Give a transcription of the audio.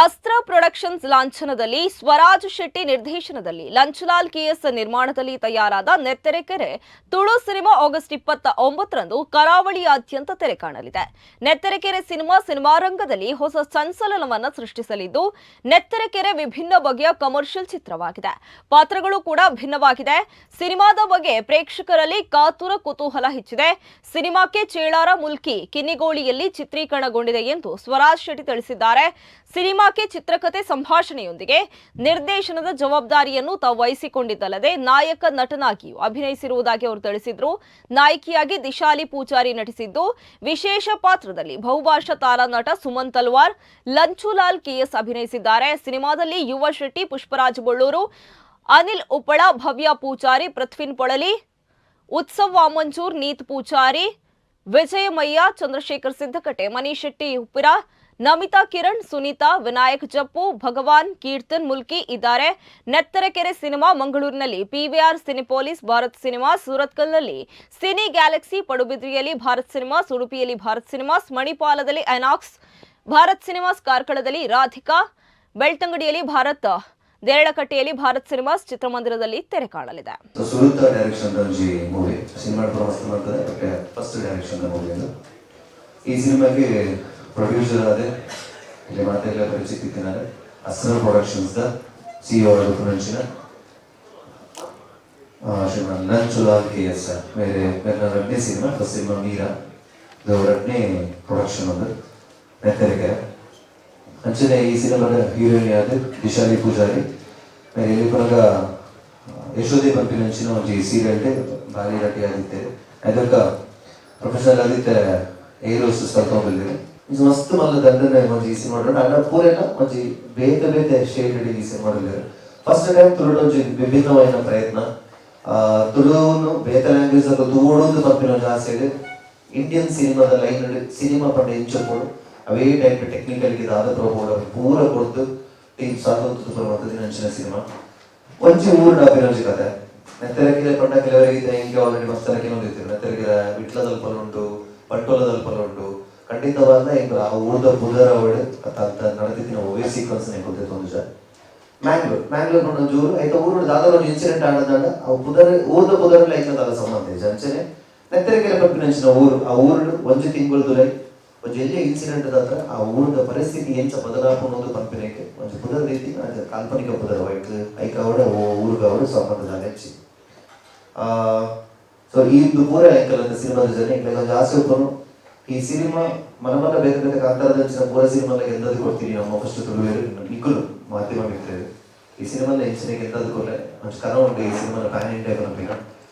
ಅಸ್ತ್ರ ಪ್ರೊಡಕ್ಷನ್ಸ್ ಲಾಂಛನದಲ್ಲಿ ಸ್ವರಾಜ್ ಶೆಟ್ಟಿ ನಿರ್ದೇಶನದಲ್ಲಿ ಲಂಚಲಾಲ್ ಕೆಎಸ್ ನಿರ್ಮಾಣದಲ್ಲಿ ತಯಾರಾದ ನೆತ್ತೆರೆಕೆರೆ ತುಳು ಸಿನಿಮಾ ಆಗಸ್ಟ್ ಇಪ್ಪತ್ತ ಒಂಬತ್ತರಂದು ಕರಾವಳಿಯಾದ್ಯಂತ ತೆರೆ ಕಾಣಲಿದೆ. ನೆತ್ತೆರೆಕೆರೆ ಸಿನಿಮಾ ಸಿನಿಮಾರಂಗದಲ್ಲಿ ಹೊಸ ಸಂಚಲನವನ್ನ ಸೃಷ್ಟಿಸಲಿದ್ದು ನೆತ್ತೆರೆಕೆರೆ ವಿಭಿನ್ನ ಬಗೆಯ ಕಮರ್ಷಿಯಲ್ ಚಿತ್ರವಾಗಿದೆ. ಪಾತ್ರಗಳು ಕೂಡ ಭಿನ್ನವಾಗಿದೆ. ಸಿನಿಮಾದ ಬಗ್ಗೆ ಪ್ರೇಕ್ಷಕರಲ್ಲಿ ಕಾತುರ ಕುತೂಹಲ ಹೆಚ್ಚಿದೆ. ಸಿನಿಮಾಕ್ಕೆ ಚೇಳಾರ ಮುಲ್ಕಿ ಕಿನ್ನಿಗೋಳಿಯಲ್ಲಿ ಚಿತ್ರೀಕರಣಗೊಂಡಿದೆ ಎಂದು ಸ್ವರಾಜ್ ಶೆಟ್ಟಿ ತಿಳಿಸಿದ್ದಾರೆ. ಸಿನಿಮಾಕ್ಕೆ ಚಿತ್ರಕಥೆ ಸಂಭಾಷಣೆಯೊಂದಿಗೆ ನಿರ್ದೇಶನದ ಜವಾಬ್ದಾರಿಯನ್ನು ತಾವು ವಹಿಸಿಕೊಂಡಿದ್ದಲ್ಲದೆ ನಾಯಕ ನಟನಾಗಿಯೂ ಅಭಿನಯಿಸಿರುವುದಾಗಿ ಅವರು ತಿಳಿಸಿದ್ರು. ನಾಯಕಿಯಾಗಿ ದಿಶಾಲಿ ಪೂಜಾರಿ ನಟಿಸಿದ್ದು. ವಿಶೇಷ ಪಾತ್ರದಲ್ಲಿ ಬಹುಭಾಷಾ ತಾರಾ ನಟ ಸುಮನ್ ತಲ್ವಾರ್ ಲಂಚುಲಾಲ್ ಕೆಎಸ್ ಅಭಿನಯಿಸಿದ್ದಾರೆ. ಸಿನಿಮಾದಲ್ಲಿ ಯುವ ಶೆಟ್ಟಿ ಪುಷ್ಪರಾಜ್ ಬೊಳ್ಳೂರು, ಅನಿಲ್ ಉಪ್ಪಳ, ಭವ್ಯ ಪೂಜಾರಿ ಪೃಥ್ವಿನ್ ಪೊಳಲಿ, ಉತ್ಸವ್ ವಾಮಂಜೂರ್, ನೀತ್ ಪೂಜಾರಿ, ವಿಜಯಮಯ್ಯ, ಚಂದ್ರಶೇಖರ್ ಸಿದ್ದಕಟೆ ಮನೀಶ್ ಶೆಟ್ಟಿ ಉಪ್ಪಿರ ನಮಿತಾ ಕಿರಣ್, ಸುನೀತಾ, ವಿನಾಯಕ್ ಜಪ್ಪು, ಭಗವಾನ್, ಕೀರ್ತನ್ ಮುಲ್ಕಿ ಇದ್ದಾರೆ. ನೆತ್ತರಕೆರೆ ಸಿನಿಮಾ ಮಂಗಳೂರಿನಲ್ಲಿ, ಪಿವಿಆರ್ ಸಿನಿಪೋಲಿಸ್ ಭಾರತ್ ಸಿನಿಮಾ ಸೂರತ್ಕಲ್ನಲ್ಲಿ, ಸಿನಿ ಗ್ಯಾಲಕ್ಸಿ ಪಡುಬಿದ್ರಿಯಲ್ಲಿ ಭಾರತ್ ಸಿನಿಮಾಸ್ ಉಡುಪಿಯಲ್ಲಿ ಭಾರತ್ ಸಿನಿಮಾಸ್ ಮಣಿಪಾಲದಲ್ಲಿ ಐನಾಕ್ಸ್, ಭಾರತ್ ಸಿನಿಮಾಸ್ ಕಾರ್ಕಳದಲ್ಲಿ ರಾಧಿಕಾ, ಬೆಳ್ತಂಗಡಿಯಲ್ಲಿ ಭಾರತ, ದೇರಳಕಟ್ಟೆಯಲ್ಲಿ ಭಾರತ್ ಸಿನಿಮಾಸ್ ಚಿತ್ರಮಂದಿರದಲ್ಲಿ ತೆರೆ ಕಾಣಲಿದೆ. ಸಿನಿಮಾ ಈ ಸಿನಿಮಾಗೆ ಪ್ರೊಡ್ಯೂಸರ್ ಆದ ಇಲ್ಲಿ ಮಾತೆಲ್ಲ ಪರಿಚಯ ತಿಕ್ಕಿದ್ದಾರೆ ಅಸ್ರ productions the CEO ಪುನಂಚಿನ Shriman ನಂಚುಲಾಲ್ K S ಬೇರೆ ಬೇರೆ ಎರಡನೇ ಸಿನಿಮಾ ಫಸ್ಟ್ ಸಿನಿಮಾ ಮೀರ ಇದು ಎರಡನೇ ಪ್ರೊಡಕ್ಷನ್ ಒಂದು ನೆತ್ತರಿಗೆ ಅಂಚನೆ ಈ ಸಿನಿಮಾದ ಹೀರೋಯಿನ್ ಆದ ದಿಶಾಲಿ ಪೂಜಾರಿ ಬೇರೆ ಇಲ್ಲಿ ಪುನಗ ಯಶೋದೆ ಪಂಪಿನಂಚಿನ ಒಂಜಿ ಸೀರಿಯಲ್ ಬಾಲಿ ರಟ್ಟಿ ಆದಿತ್ತೆ ಅದಕ್ಕ ಪ್ರೊಫೆಷನಲ್ ಆದಿತ್ತೆ ಏರೋಸ್ ಕಲ್ತ್ಕೊಂಡಿದ್ದೀವಿ ಇದು ಮಸ್ತ್ ಮಲ್ಲ ದಂಡನೆ ಒಂಜಿ ಈ ಸಿನಿಮಾ ಅಣ್ಣ ಪೂರೆಲ್ಲ ಒಂಜಿ ಬೇತೆ ಬೇತೆ ಶೇಡೆಡ್ ಈ ಸಿನಿಮಾ ಫಸ್ಟ್ ಟೈಮ್ ತುರುಡು ಒಂಜಿ ವಿಭಿನ್ನವಾದ ಪ್ರಯತ್ನ. ಆ, ಬೇತ ಲ್ಯಾಂಗ್ವೇಜ್ ಅದು ತೂಡೋದು ಪಂಪಿನ ಒಂಜಿ ಆಸೆ ಇಂಡಿಯನ್ ಸಿನಿಮಾದ ಲೈನ್ ಸಿನಿಮಾ ಪಂಡ ಎಂಚಕೊಂಡು ಅವೇ ಟೈಪ್ ಟೆಕ್ನಿಕಲ್ಗೆ ಆದ ಪ್ರಭಾವ ಪೂರ ಕೊಡ್ತು ಟೀಮ್ ಸ್ವಾತಂತ್ರ್ಯ ಬರುವಂತದ್ದು ನಂಚಿನ ಸಿನಿಮಾ ಒಂಚಿ ಊರಿನ ಅಭಿನಂಜಿ ಕತೆ. ನೆತ್ತರಕಿಲೆ ಪಂಡ ಕೆಲವರಿಗೆ ಹಿಂಗೆ ಆಲ್ರೆಡಿ ಮಸ್ತರ ಕೆಲವೊಂದು ಇರ್ತೀವಿ ನೆತ್ತರಗಿರ ವಿಟ್ಲದಲ್ಲಿ ಪಲ್ಲುಂಟು ಪಂಟೋಲದಲ್ಲಿ ಪಲ್ಲುಂಟು ಖಂಡಿತವಾದ ಹಿಂಗ ಆ ಊರ್ದ ಪುದರ ಅವಳು ಅಂತ ನಡೆದಿದ್ದಿನ ಒವೇ ಸೀಕ್ವೆನ್ಸ್ ನೆಕ್ಕೊಳ್ತಿತ್ತು ಒಂದು ಜನ ಮ್ಯಾಂಗ್ಳೂರ್ ಮ್ಯಾಂಗ್ಳೂರ್ ಒಂದು ಜೂರು ಐತ ಊರು ದಾದಾರ ಒಂದು ಇನ್ಸಿಡೆಂಟ್ ಆಡದಾಗ ಆ ಪುದರ ಊರ್ದ ಪುದರ ಲೈಕ್ ದಾದ ಸಂಬಂಧ ಇದೆ ಅಂಚನೆ ನೆತ್ತರಕೆರೆ ಪಂಪಿನಂಚಿನ ಊರು ಆ ಊರು ಒಂಜಿ ತಿಂಗಳು ದುರೈ ಒಂಜಿ ಎಲ್ಲಿ ಇನ್ಸಿಡೆಂಟ್ ಹತ್ರ ಆ ಊರದ ಪರಿಸ್ಥಿತಿ ಎಂಚ ಬದಲಾಪ ಅನ್ನೋದು ಪಂಪಿನಕ್ಕೆ ಒಂಜಿ ಪುದರ ರೀತಿ ಅದು ಕಾಲ್ಪನಿಕ ಪುದರ ವೈಕ್ ಐಕ ಅವಡ ಊರುಗ ಅವರು ಸಂಬಂಧದ ಹೆಚ್ಚಿ ಸೊ ಈ ಪೂರ ಎಂಕಲದ ಸಿನಿಮಾದ ಜನ ಎಂಕಲ ಒಂದು ಆಸೆ ಉಪ್ಪನು ಈ ಸಿನಿಮಾ ಮನ ಮನ ಬೇರೆ ಬೇರೆ ಕಾಂತಾರದ ಅಂಚಿನ ಪೂರ ಸಿನಿಮಾಲ ಎಂದದ್ದು ಕೊಡ್ತೀರಿ ನಮ್ಮ ಫಸ್ಟ್ ತುಳುವೇರು ನಿಕ್ಕುಲು ಮಾಧ್ಯಮ ಮಿತ್ರರು ಈ ಸಿನಿಮಾದ ಹೆಂಚಿನ ಎಂದದ್ದು ಕೊಡ್ಲೆ ಮಂಚು ಕನ ಉಂಟು ಈ ಸಿನಿಮಾದ ಪ್ಯಾನ್ ಇಂಡಿಯಾ ಕನಪಿನ